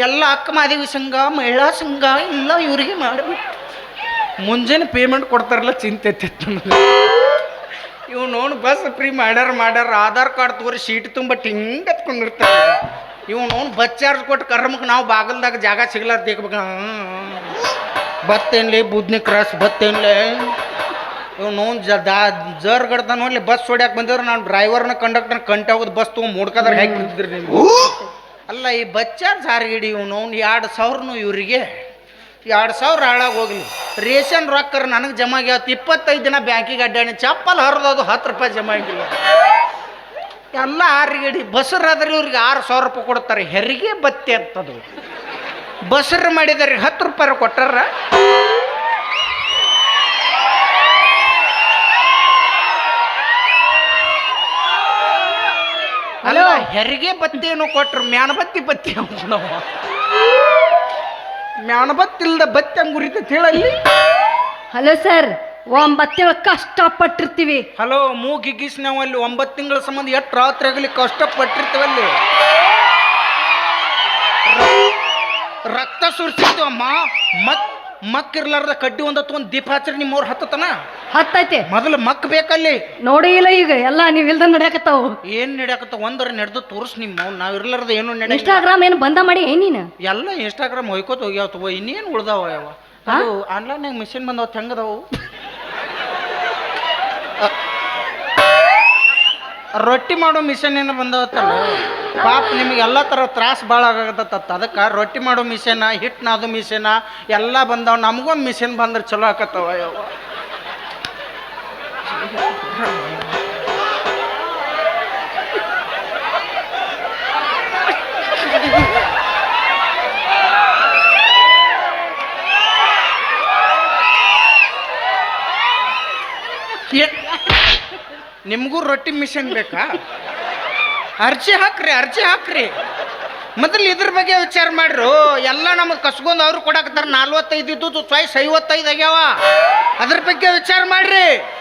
ಎಲ್ಲ ಅಕ್ಕ ಮಾದೇವಿ ಸಂಘ ಮಹಿಳಾ ಸಂಘ ಎಲ್ಲ ಇವ್ರಿಗೆ ಮಾಡಿಬಿಟ್ಟು ಮುಂಜಾನೆ ಪೇಮೆಂಟ್ ಕೊಡ್ತಾರಲ್ಲ ಚಿಂತೆ ಎತ್ತಿತ್ತು ನನಗೆ ಇವ್ ನೋಡು ಬಸ್ ಫ್ರೀ ಮಾಡ್ಯಾರ ಮಾಡ್ಯಾರ ಆಧಾರ್ ಕಾರ್ಡ್ ತೋರಿ ಸೀಟ್ ತುಂಬ ಟಿಂಗ್ ಹತ್ಕೊಂಡಿರ್ತಾರೆ ಇವ್ ನೋನ್ ಬಸ್ ಚಾರ್ಜ್ ಕೊಟ್ಟು ಕರ್ಮಕ್ಕೆ ನಾವು ಬಾಗಲ್ದಾಗ ಜಾಗ ಸಿಗ್ಲಾರ್ದ ದೇಕ್ಬೇಕ ಬತ್ತೇನ್ಲಿ ಬುದ್ನಿ ಕ್ರಾಸ್ ಬತ್ತೇನ್ಲಿ. ಇವ್ ನೋನ್ ಜ ದಾ ಜರ್ ಗಡ್ತಾನ ನೋಡ್ಲಿ ಬಸ್ ಹೊಡ್ಯಾಕ ಬಂದಿದ್ರು ನಾನು ಡ್ರೈವರ್ನ ಕಂಡಕ್ಟರ್ ಕಂಟೆ ಹೋಗೋದು ಬಸ್ ತೊಗೊಂಡು ಮುಡ್ಕದ್ರ ನೀವು. ಅಲ್ಲ ಈ ಬಸ್ ಚಾರ್ಜ್ ಹಾರ್ಗಿಡಿ ಇವ್ ನೋನ್ ಎರಡು ಸಾವಿರನು ಇವರಿಗೆ. ಎರಡು ಸಾವಿರ ಹಾಳಾಗಿ ಹೋಗ್ಲಿ ರೇಷನ್ ರೊಕ್ಕರ್ ನನಗೆ ಜಮ ಆಗ್ಯಾವತ್ತು ಇಪ್ಪತ್ತೈದು ದಿನ ಬ್ಯಾಂಕಿಗೆ ಅಡ್ಡಾಣಿ. ಚಪ್ಪಲ್ ಹರಿದೋದು ಹತ್ತು ರೂಪಾಯಿ ಜಮ ಆಗಿಲ್ಲ. ಎಲ್ಲ ಆರಿಗಡಿ ಬಸರಾದ್ರೆ ಇವ್ರಿಗೆ ಆರು ಸಾವಿರ ರೂಪಾಯಿ ಕೊಡ್ತಾರೆ. ಹೆರಿಗೆ ಬತ್ತಿ ಅಂತದು. ಬಸರು ಮಾಡಿದಾರೆ ಹತ್ತು ರೂಪಾಯಿ ಕೊಟ್ಟಾರ? ಅಲ್ಲ ಹೆರಿಗೆ ಬತ್ತಿ ಏನೋ ಕೊಟ್ರು ಮ್ಯಾನ್ ಬತ್ತಿ ನಾವು ಮ್ಯಾನಬತ್ತಿ ಇಲ್ದ ಬತ್ತಿ ಹಂಗೆ ಉರಿತೈತೆ ಹೇಳಲ್ಲಿ ಹಲೋ ಸರ್ ಒಂಬತ್ತು ಕಷ್ಟ ಕಷ್ಟಪಟ್ಟಿರ್ತೀವಿ. ಹಲೋ ಮೂಗಿಗಿಸ್ ನಾವು ಅಲ್ಲಿ ಒಂಬತ್ತು ತಿಂಗಳ ಸಂಬಂಧ ಎಷ್ಟು ರಾತ್ರಿ ಆಗಲಿ ಕಷ್ಟಪಟ್ಟಿರ್ತೀವಲ್ಲಿ? ರಕ್ತ ಸುರಿಸಿತ್ತು ಅಮ್ಮ. ಮಕ್ ಮಕ್ಕಿರ್ಲಾರ್ದ ಕಡ್ಡಿ ಒಂದತ್ತು ಒಂದು ದೀಪ ಹಚ್ಚರಿ ನಿಮ್ಮವ್ರು ಹತ್ತತನ? ಹತ್ತೈತೆ. ಮೊದಲು ಮಕ್ ಬೇಕಲ್ಲಿ. ನೋಡಿ ಇಲ್ಲ ಈಗ ಎಲ್ಲ ನೀವ್ ಇಲ್ದ ನಡೆಯಕತ್ತಾವು. ಏನ್ ನಡೆಯಕತ್ತ ಒಂದರ ನಡೆದು ತೋರ್ಸ್ ನಿಮ್ಮ ನಾವು ಇರ್ಲಾರ್ದ ಏನು ನಡೆ ಇನ್ಸ್ಟಾಗ್ರಾಮ್ ಏನು ಬಂದ ಮಾಡಿ ಏನ್ ನೀನು? ಎಲ್ಲ ಇನ್ಸ್ಟಾಗ್ರಾಮ್ ಹೊಯ್ಕೋತ ಹೋಗ್ಯಾವ ತಗೋ ಇನ್ನೇನು ಉಳ್ದಾವ ಯಾವ ಅದು ಆನ್ಲೈನ್ಯಾಗ ಮಿಷಿನ್ ಬಂದಾವ ಹೆಂಗದವು? ರೊಟ್ಟಿ ಮಾಡೋ ಮಿಷನ್ ಏನು ಬಂದವತ್ತಲ್ಲ? ಪಾಪ ನಿಮಗೆ ಎಲ್ಲ ಥರ ತ್ರಾಸ ಭಾಳ ಆಗತ್ತತ್ತ ಅದಕ್ಕೆ ರೊಟ್ಟಿ ಮಾಡೋ ಮಿಷನ್ ಹಿಟ್ಟು ನಾದು ಮಿಷನ್ ಎಲ್ಲ ಬಂದಾವ. ನಮಗೊಂದು ಮಿಷನ್ ಬಂದ್ರೆ ಚಲೋ ಆಕತ್ತವ ಯಾವ ನಿಮಗೂ ರೊಟ್ಟಿ ಮಿಷನ್ ಬೇಕಾ? ಅರ್ಜಿ ಹಾಕ್ರಿ ಅರ್ಜಿ ಹಾಕ್ರಿ. ಮೊದಲು ಇದ್ರ ಬಗ್ಗೆ ವಿಚಾರ ಮಾಡ್ರು. ಎಲ್ಲ ನಮಗೆ ಕಸ್ಕೊಂಡು ಅವ್ರು ಕೊಡಕತ್ತಾರ. ನಲ್ವತ್ತೈದು ಇದ್ದು ಚಾಯ್ಸ್ ಐವತ್ತೈದು ಆಗ್ಯಾವ. ಅದ್ರ ಬಗ್ಗೆ ವಿಚಾರ ಮಾಡ್ರಿ.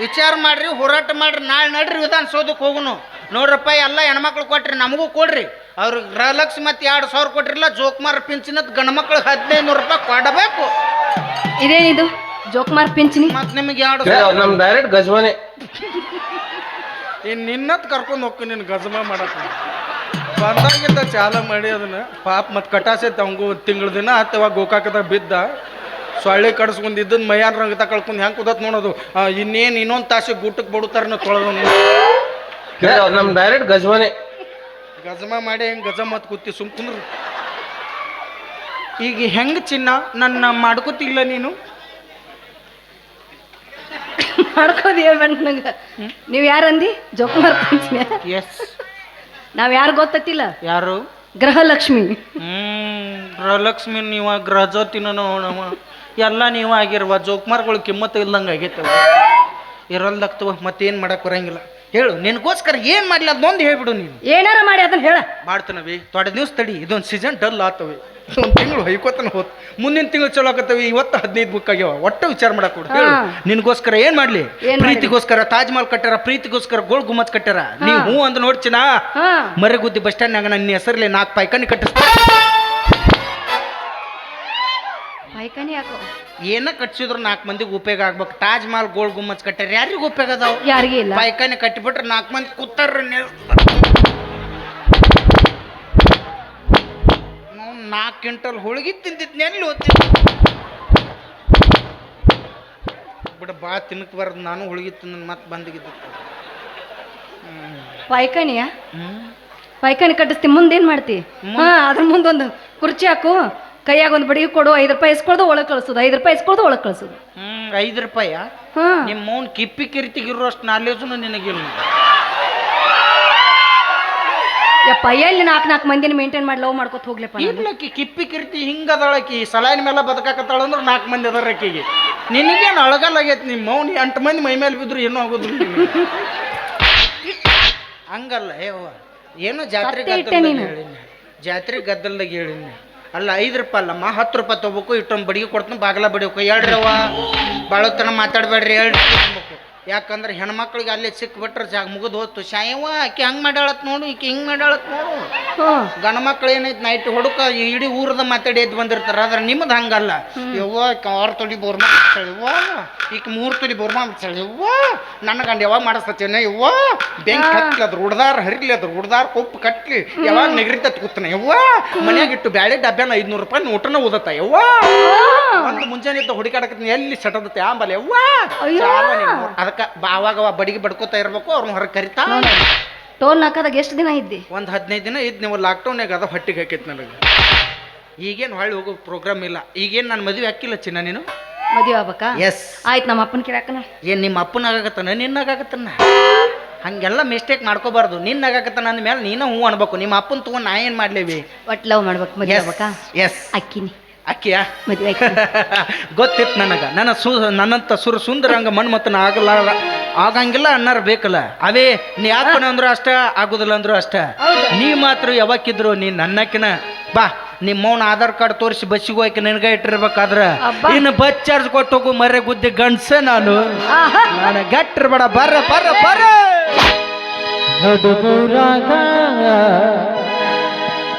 ವಿಚಾರ ಮಾಡ್ರಿ ಹೋರಾಟ ಮಾಡ್ರಿ ನಾಳೆ ನಡ್ರಿ ವಿಧಾನಸೌಧಕ್ಕೆ ಹೋಗುನು. ನೋಡ್ರಪ್ಪ ಎಲ್ಲ ಹೆಣ್ಮಕ್ಳು ಕೊಟ್ರಿ ನಮಗೂ ಕೊಡ್ರಿ. ಅವ್ರಿಗೆ ಗೃಹಲಕ್ಷ್ಮಿ ಮತ್ತು ಎರಡು ಸಾವಿರ ಕೊಟ್ರಿಲ್ಲ ಜೋಕುಮಾರ್ ಪಿಂಚಿನದ ಗಂಡು ಮಕ್ಳಿಗೆ ಹದಿನೈದು ನೂರು ರೂಪಾಯಿ ಕೊಡಬೇಕು. ಇದೇನಿದು? ಜೋಕ್ಮಾರ್ ಪಿಂಚಣಿ? ಮತ್ತೆ ನಿಮಗೆ ಎರಡು ಅವ್ರ್ ನಮ್ ಡೈರೆಕ್ಟ್ ಗಜ್ವಾನೆ ಇನ್ನು ನಿನ್ನತ್ ಕರ್ಕೊಂಡು ಹೋಗ್ತೀನಿ ನಿನ್ನ ಗಜಮ ಮಾಡಕ್ಕೆ ಬಂದಾಗಿಂದ ಚಾಲ ಮಾಡಿ ಅದನ್ನ. ಪಾಪ ಮತ್ತು ಕಟಾಸೆ ಒಂದು ತಿಂಗಳ ದಿನ ಅಥವಾ ಗೋಕಾಕದಾಗ ಬಿದ್ದ. ಸೊಳ್ಳೆ ಕಡಿಸ್ಕೊಂಡು ಇದ್ದದ್ದು ಮೈಯಾನ ರಂಗ ಕಳ್ಕೊಂಡು ಹೆಂಗೆ ಕುದತ್ ನೋಡೋದು? ಇನ್ನೇನು ಇನ್ನೊಂದು ತಾಸಿಗೆ ಗುಟ್ಟಕ್ಕೆ ಬಡುತ್ತಾರನ್ನ ತೊಳೆದು ನಮ್ಮ ಡೈರೆಕ್ಟ್ ಗಜ್ವಾನೆ ಗಜಮ ಮಾಡಿ ಹೆಂಗೆ ಗಜ ಮತ್ತು ಕೂತಿ ಸುಮ್ ಕುಂದ್ರು. ಈಗ ಹೆಂಗೆ ಚಿನ್ನ? ನನ್ನ ಮಾಡ್ಕೋತಿಲ್ಲ ನೀನು. ನೀವ್ ನಂಗೆ ನೀವು ಯಾರಂದಿ ಜೋಕ್ ಮಾಡ್ಕೊಂತೀನಿ. ಎಸ್ ನಾವ್ ಯಾರು ಗೊತ್ತಿಲ್ಲ ಯಾರು? ಗೃಹಲಕ್ಷ್ಮಿ. ಹ್ಮ್ ಗೃಹಲಕ್ಷ್ಮಿ ನೀವ ಗೃಹಜ್ಯೋತಿನ ನಾವು ಎಲ್ಲ ನೀವ ಆಗಿರುವ ಜೋಕ್ಮಾರ್ಗಳು ಕಿಮ್ಮತ್ತು ಇಲ್ದಂಗೆ ಆಗೈತವ. ಇರಲ್ದಾಗ್ತವ ಮತ್ತೇನು ಮಾಡಕ್ ಬರಂಗಿಲ್ಲ. ಹೇಳು ನಿನಗೋಸ್ಕರ ಏನು ಮಾಡ್ಲಿ ಅದೊಂದು ಹೇಳ್ಬಿಡು ನೀನು. ಏನಾರ ಮಾಡಿ ಅದನ್ನ ಹೇಳ. ಮಾಡ್ತಾನವಿ ತೊಡೆ ದಿವ್ಸ ತಡಿ ಇದೊಂದು ಸೀಸನ್ ಡಲ್ ಆತವೆ. ಒಂದು ತಿಂಗಳು ಹೊಯ್ಕೋತನ ಹೋತ್ ಮುಂದಿನ ತಿಂಗಳು ಚಲೋ ಆಕತ್ತವಿ ಇವತ್ತು ಹದಿನೈದು ಬುಕ್ ಆಗ್ಯಾವ. ಒಟ್ಟು ವಿಚಾರ ಮಾಡಕ್ ಕೊಡು ಹೇಳು. ನಿನಗೋಸ್ಕರ ಏನ್ ಮಾಡ್ಲಿ? ಪ್ರೀತಿಗೋಸ್ಕರ ತಾಜ್ ಮಹಲ್ ಕಟ್ಟಾರ ಪ್ರೀತಿಗೋಸ್ಕರ ಗೋಳ್ ಗುಮ್ಮತ್ ಕಟ್ಟಾರ. ನೀವು ಹೂ ಅಂದ್ ನೋಡ್ಚಿನ ಮರಗುದ್ದಿ ಬಸ್ ಸ್ಟ್ಯಾಂಡ್ನಾಗ ನನ್ನ ಹೆಸರಲ್ಲಿ ನಾಲ್ಕು ಪೈಕನಿ ಕಟ್ಟಿಸ್ ಪೈಖಾನಿ ಯಾಕೋ? ಏನ ಕಟ್ಸಿದ್ರು ನಾಲ್ಕು ಮಂದಿಗೆ ಉಪಯೋಗ ಆಗ್ಬೇಕು. ತಾಜ್ ಮಹಲ್ ಗೋಳ್ ಗುಮ್ಮತ್ ಕಟ್ಟಾರ ಯಾರಿಗೂ ಉಪಯೋಗ ಅದಾವ? ಯಾರಿಗೆ ಇಲ್ಲ. ಪೈಕಾನಿ ಕಟ್ಟಿಬಿಟ್ರೆ ನಾಲ್ಕು ಮಂದಿ ಕೂತಾರ. ನಾಲ್ಕು ಕ್ವಿಂಟಲ್ ಹೋಳಿಗೆ ತಿಂತಿದ್ ನೆಲ್ಲಿ ಓದ್ತಿದ್ದೆ? ಬಿಡ ಭಾಳ ತಿನ್ನಕ್ಕೆ ಬರದು ನಾನು ಹೋಳಿಗೆ ತಿನ್ನ ಮತ್ತೆ ಬಂದಿಗಿದ್ದೆ ಪೈಖಾನಿಯ ಪೈಖಾನಿ ಕಟ್ಟಿಸ್ತಿ ಮುಂದೇನು ಮಾಡ್ತಿ? ಹಾ ಅದ್ರ ಮುಂದೊಂದು ಕುರ್ಚಿ ಹಾಕು. ಕೈಯಾಗ ಒಂದು ಬಡಿಗೆ ಕೊಡು ಐದು ರೂಪಾಯಿ ಇಸ್ಕೊಳ್ದು ಒಳಗೆ ಕಳಿಸೋದು. ಐದು ರೂಪಾಯಿ ಇಸ್ಕೊಳ್ದು ಒಳಗೆ ಕಳಿಸೋದು. ಹ್ಞೂ ಐದು ರೂಪಾಯ? ಹಾಂ. ನಿಮ್ಮ ಮೌನ್ ಕಿಪ್ಪಿ ಕಿರಿತಿಗಿರೋ ಅಷ್ಟು ನಾಲೇಜು ನಿನಗಿಲ್ಲ. ಯಪ್ಪ ಎಲ್ಲಿ ನಾಲ್ಕು ನಾಲ್ಕು ಮಂದಿನ ಮೇಂಟೈನ್ ಮಾಡಿ ಲವ್ ಮಾಡ್ಕೊತ ಹೋಗ್ಲಪ್ಪ ನಾನು? ಇರ್ಲಕ್ಕಿ ಕಿಪ್ಪಿ ಕಿರ್ತಿ ಹಿಂಗದಳಕಿ ಸಲಾಯಿನ ಮೇಲೆ ಬದುಕಾಕತ್ತಾಳ ಅಂದ್ರೆ ನಾಲ್ಕು ಮಂದಿ ಅದರ ಆಕಿಗೆ. ನಿನಗೇನು ಅಳಗಲ್ಲಾಗೈತಿ ನಿಮ್ಮ ಮೌನಿ? ಎಂಟು ಮಂದಿ ಮೈ ಮೇಲೆ ಬಿದ್ರು ಏನೂ ಆಗೋದಿಲ್ಲ ನಿನಗೆ. ಹಂಗಲ್ಲ ಏವ ಏನೋ ಜಾತ್ರೆ ಸತ್ಯ ಇಟ್ಟೆ ಗದ್ದಲ್ದಾಗ ನೀನು. ಹೇಳಿನಿ ಜಾತ್ರೆ ಗದ್ದಲ್ದಾಗ ಹೇಳಿನಿ ಅಲ್ಲ ಐದು ರೂಪಾಯಿ ಅಲ್ಲಮ್ಮ ಹತ್ತು ರೂಪಾಯಿ ತೊಗೋಬೇಕು ಇಟ್ಟೊಂದು ಬಡಿಗೆ ಕೊಡ್ತೀನಿ ಬಾಗಲ ಬಡಿಬೇಕು. ಹೇಳ್ರವ್ವ ಭಾಳತನ ಮಾತಾಡಬೇಡ್ರಿ ಹೇಳ್ರಿ. ಯಾಕಂದ್ರೆ ಹೆಣ್ಮಕ್ಳಿಗೆ ಅಲ್ಲೇ ಸಿಕ್ಬಿಟ್ರೆ ಜಾಗ ಮುಗಿದು ಹೋತು ಶಾಯವ ಆಕೆ ಹಂಗೆ ಮಾಡ್ಯಾಳತ್ ನೋಡು ಈಕೆ ಹಿಂಗೆ ಮಾಡ್ಯಾಳತ್ ನೋಡು. ಗಂಡ ಮಕ್ಳು ಏನೈತೆ ನೈಟ್ ಹುಡುಕ ಇಡೀ ಊರದ ಮಾತಾಡಿ ಎದ್ದು ಬಂದಿರ್ತಾರ ಆದ್ರೆ ನಿಮ್ಮದು ಹಂಗಲ್ಲ. ಯವ್ವ ಆರು ತೊಲಿ ಬೋರ್ಮಾ ಯವ್ವ. ಈಕೆ ಮೂರು ತೊಲಿ ಬೋರ್ಮಾ ಯವ್ವ. ನನ್ನ ಗಂಡ ಯಾವಾಗ ಮಾಡಿಸ್ತೇನೆ ಯವ್ವ. ಬೆಂಕಿ ಹತ್ಲಿ ಅದ್ರ ಹುಡ್ದಾರ ಹರಿಲಿ ಅದ್ರ ಹುಡ್ದಾರ ಕೊಪ್ಪು ಕಟ್ಲಿ ಯಾವಾಗ ನೆಗರಿತ ಕೂತನ ಯವ್ವ. ಮನೆಯಾಗಿಟ್ಟು ಬ್ಯಾಳೆ ಡಬ್ಬ್ಯಾನ ಐದ್ನೂರು ರೂಪಾಯಿ ನೋಟನ ಓದತ್ತ ಯವ್ವ. ಒಂದು ಮುಂಜಾನೆ ಇದ್ದ ಹುಡುಕಾಡಕತ್ತೀನಿ ಎಲ್ಲಿ ಸಟದತ್ತೆ ಆಂಬಲೆ ಯವ್ವ. ಅಯ್ಯೋ. ಅದಕ್ಕೆ ಅವಾಗ ಅವ ಬಡಿಗೆ ಬಡ್ಕೋತಾ ಇರ್ಬೇಕು ಅವ್ರನ್ನ ಹೊರಗೆ ಕರಿತಾ ಟೋಲ್ ಹಾಕದಾಗ ಎಷ್ಟು ದಿನ ಇದ್ದಿ? ಒಂದು ಹದಿನೈದು ದಿನ ಇದ್ದು ನೀವು ಲಾಕ್ಡೌನಾಗ ಅದ ಹೊಟ್ಟಿಗೆ ಹಾಕೈತಿ ನನಗೆ. ಈಗೇನು ಹೊಳ್ಳಿ ಹೋಗೋ ಪ್ರೋಗ್ರಾಮ್ ಇಲ್ಲ. ಈಗೇನು ನಾನು ಮದುವೆ ಹಾಕಿಲ್ಲ ಚಿನ್ನ ನೀನು? ಮದುವೆ ಆಗ್ಬೇಕಾ? ಎಸ್ ಆಯ್ತು ನಮ್ಮ ಅಪ್ಪನ ಕೇಳಕ್ಕನ ಏನು ನಿಮ್ಮ ಅಪ್ಪನ ಆಗಾಕತ್ತಾನ? ನಿನ್ನ ಆಗಾಕತ್ತಾನ ಹಂಗೆಲ್ಲ ಮಿಸ್ಟೇಕ್ ಮಾಡ್ಕೋಬಾರ್ದು. ನಿನ್ನ ಆಗಾಕತ್ತಾನ ಅಂದ್ಮೇಲೆ ನೀನು ಹ್ಞೂ ಅನ್ಬೇಕು. ನಿಮ್ಮ ಅಪ್ಪನ ತಗೊಂಡು ನಾ ಏನು ಮಾಡ್ಲೇವಿ? ಒಟ್ಟು ಲವ್ ಮಾಡ್ಬೇಕು ಮದುವೆ ಆಗ್ಬೇಕಾ? ಎಸ್ ಅಕ್ಕಿನಿ. ಅಕ್ಕಿಯಾ ಮದುವೆ ಗೊತ್ತಿತ್ತು ನನಗೆ. ನನ್ನ ಸು ನನ್ನಂತ ಸುರ ಸುಂದರಂಗ ಮನ್ಮತನ ಆಗಲ್ಲ ಆಗಂಗಿಲ್ಲ ಅನ್ನಾರ ಬೇಕಲ್ಲ. ಅವೇ ನೀ ಯಾಕನ ಅಂದ್ರು ಅಷ್ಟ ಆಗುದಿಲ್ಲ ಅಂದ್ರು ಅಷ್ಟ. ನೀ ಮಾತ್ರ ಯಾವಕ್ಕಿದ್ರು ನೀ ನನ್ನಕಿನ ಬಾ ನಿಮ್ಮ ಮೌನ ಆಧಾರ್ ಕಾರ್ಡ್ ತೋರಿಸಿ ಬಸ್ಸಿಗೆ ಹೋಗಿ ನಿನಗೆ ಇಟ್ಟಿರ್ಬೇಕಾದ್ರ. ಇನ್ನು ಬಸ್ ಚಾರ್ಜ್ ಕೊಟ್ಟು ಹೋಗು ಮರೆ ಗುದ್ದಿ ಗಂಡ್ಸೆ ನಾನು. ನಾನು ಗಟ್ಟಿರ್ಬೇಡ ಬರ್ರ ಬರ್ರ ಬರ್ರ. ನಡುಗುರಾಗ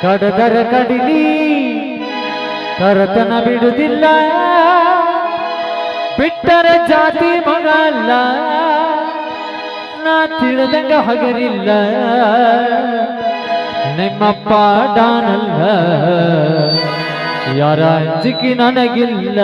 ಕಡದರ ಕಡಿಲಿ ಕರತನ ಬಿಡುದಿಲ್ಲ ಬಿಟ್ಟರ ಜಾತಿ ಮಗ ಅಲ್ಲ. ನಾ ತಿಳಿದಂಗ ಹಗರಿಲ್ಲ. ನಿಮ್ಮಪ್ಪ ಡಾನಲ್ಲ. ಯಾರ ಅಂಜಿಕೆ ನನಗಿಲ್ಲ.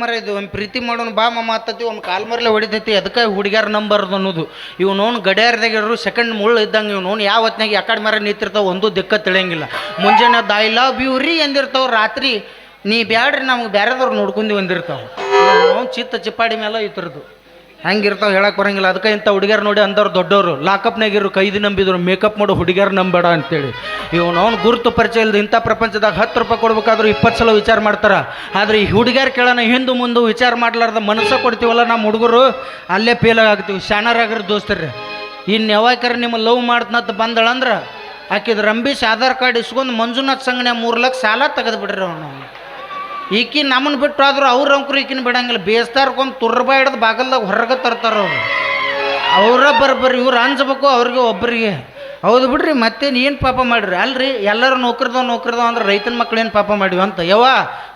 ಮರ ಇದು, ಒಂದು ಪ್ರೀತಿ ಮಾಡೋನು ಬಾ ಮಮ್ಮ ಒಂದು ಕಾಲ್ ಮರಲೆ ಹೊಡಿತೈತಿ. ಅದಕ್ಕೆ ಹುಡುಗ್ಯಾರ ನಂಬರ್ ಅನ್ನೋದು. ಇವ್ ನೋನ್ ಗಡಿಯಾರದಾಗಿರೋ ಸೆಕೆಂಡ್ ಮುಳ್ಳು ಇದ್ದಂಗೆ ಇವ್ ನೋನ್ ಯಾವ ಹೊತ್ನಾಗ ಯಾಕಡೆ ಮರ ನಿಂತಿರ್ತಾವ ಒಂದು ದಿಕ್ಕ ತಿಳಿಯಂಗಿಲ್ಲ. ಮುಂಜಾನೆ ಐ ಲವ್ ಯು ರೀ ಎಂದಿರ್ತಾವ ರಾತ್ರಿ ನೀ ಬ್ಯಾಡ್ರಿ, ನಮ್ಗೆ ಬೇರೆದವ್ರು ನೋಡ್ಕೊಂಡು ಬಂದಿರ್ತಾವ ಅವ್ನು ಚಿತ್ತ ಚಿಪ್ಪಾಡಿ ಮೇಲೆ ಇತರದು. ಹಂಗಿರ್ತಾವ ಹೇಳಕ್ಕೆ ಬರಂಗಿಲ್ಲ. ಅದಕ್ಕೆ ಇಂಥ ಹುಡುಗಿಯರು ನೋಡಿ ಅಂದವ್ರು ದೊಡ್ಡವರು. ಲಾಕಪ್ನಾಗಿರು ಕೈದಿ ನಂಬಿದ್ರು, ಮೇಕಪ್ ಮಾಡೋ ಹುಡುಗಿಯರು ನಂಬೇಡ ಅಂತೇಳಿ. ಇವನು ಅವ್ನು ಗುರುತು ಪರಿಚಯ ಇಲ್ಲದೆ ಇಂಥ ಪ್ರಪಂಚದಾಗ ಹತ್ತು ರೂಪಾಯಿ ಕೊಡ್ಬೇಕಾದ್ರೂ ಇಪ್ಪತ್ತು ಸಲ ವಿಚಾರ ಮಾಡ್ತಾರ. ಆದ್ರೆ ಈ ಹುಡುಗಿಯರು ಕೇಳೋಣ ಹಿಂದೆ ಮುಂದೆ ವಿಚಾರ ಮಾಡ್ಲಾರ್ದ ಮನಸ್ಸ ಕೊಡ್ತೀವಲ್ಲ ನಮ್ಮ ಹುಡುಗರು? ಅಲ್ಲೇ ಫೇಲ್ ಆಗ್ತೀವಿ. ಶಾಣರಾಗಿರೋ ದೋಸ್ತರ್ರಿ. ಇನ್ನು ಯಾವಾಗಾರ ನಿಮ್ಮ ಲವ್ ಮಾಡ್ತನಂತ ಬಂದಳಂದ್ರೆ, ಆಕಿದ ರಂಬೀಶ್ ಆಧಾರ್ ಕಾರ್ಡ್ ಇಸ್ಕೊಂಡು ಮಂಜುನಾಥ್ ಸಂಗಣ್ಯ ಮೂರು ಲಕ್ಷ ಸಾಲ ತೆಗೆದು ಬಿಡ್ರಿ ಅವನು. ಈಕಿ ನಮ್ಮನ್ನ ಬಿಟ್ಟು ಆದರೂ ಅವ್ರ ಅಂಕರು ಈಕಿನ ಬಿಡಂಗಿಲ್ಲ. ಬೇಸ್ತಾರ್ಕೊಂಡು ತುರ್ಬಾ ಹಿಡ್ದು ಬಾಗಲ್ದಾಗ ಹೊರಗೆ ತರ್ತಾರೆ ಅವರು. ಅವರ ಬರ್ಬರ್ರಿ ಇವ್ರು ಅನ್ಸ್ಬೇಕು ಅವ್ರಿಗೆ ಒಬ್ಬರಿಗೆ ಹೌದು ಬಿಡ್ರಿ, ಮತ್ತೇನು ಏನು ಪಾಪ ಮಾಡಿರಿ? ಅಲ್ರಿ, ಎಲ್ಲರೂ ನೌಕರಿದವ್ ನೌಕರಿದವ್ ಅಂದ್ರೆ ರೈತನ ಮಕ್ಳು ಏನು ಪಾಪ ಮಾಡಿವಿ ಅಂತ. ಯವ್ವ,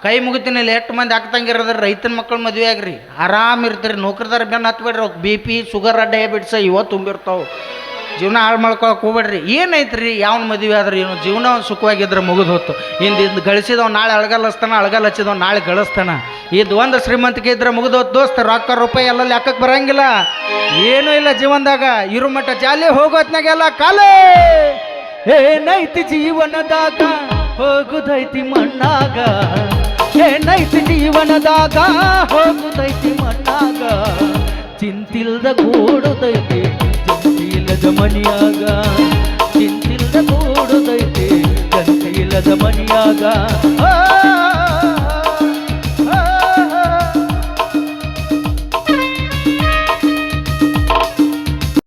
ಕೈ ಮುಗಿತೀನಿ, ಇಲ್ಲಿ ಎಷ್ಟು ಮಂದಿ ಆಗ್ತಂಗಿರೋದ್ರ? ರೈತನ ಮಕ್ಳು ಮದುವೆ ಆಗ್ರಿ. ಆರಾಮ್ ಇರ್ತೀರಿ, ನೌಕರಿದಾರ ಬೆನ್ನ ಹತ್ಬೇಡ್ರಿ. ಅವ್ಕೆ ಬಿ ಪಿ, ಶುಗರ್ ಡಯಾಬಿಟಿಸ್ ಇವ ತುಂಬಿರ್ತಾವೆ. ಜೀವನ ಹಾಳು ಮಾಡ್ಕೊಳಕ್ಕೆ ಹೋಗ್ಬೇಡ್ರಿ. ಏನೈತ್ರಿ? ಯಾವನ ಮದುವೆ ಆದ್ರೆ ಏನು? ಜೀವನ ಒಂದು ಸುಖವಾಗಿದ್ರೆ ಮುಗಿದು ಹೋಯ್ತು ಇಂದ ಇಂದು ಗಳಿಸಿದವ್ ನಾಳೆ ಅಳಗಲ್ ಹಚ್ತಾನ ಅಳಗಲ್ ಹಚ್ಚಿದವ್ ನಾಳೆ ಗಳಿಸ್ತಾನ. ಇದು ಒಂದು ಶ್ರೀಮಂತಿಕೆ ಇದ್ರೆ ಮುಗಿದು ಹೋಯ್ತು ದೋಸ್ತ, ರೊಕ್ಕ ರೂಪಾಯಿ ಎಲ್ಲ ಲೆಕ್ಕಕ್ಕೆ ಬರಂಗಿಲ್ಲ. ಏನೂ ಇಲ್ಲ ಜೀವನದಾಗ. ಇರು ಮಟ್ಟ ಜಾಲಿ ಹೋಗೋತ್ನಾಗೆಲ್ಲ ಕಾಲೇ! ಏನೈತಿ ಜೀವನದಾಗ ಹೋಗುದೈತಿ ಮಣ್ಣಾಗ. ಏನೈತಿ ಜೀವನದಾಗ ಹೋಗುದೈತಿ ಮಣ್ಣಾಗ. ಚಿಂತಿಲ್ದ ಕೂಡುದೈತಿ ಚಿಂತಿಲ್ಲದ ಮನಿಯಾಗ ಕೂಡುದೈತೆ ಕೂಡುದೈತಿ ಇಲ್ಲದ ಮನಿಯಾಗ.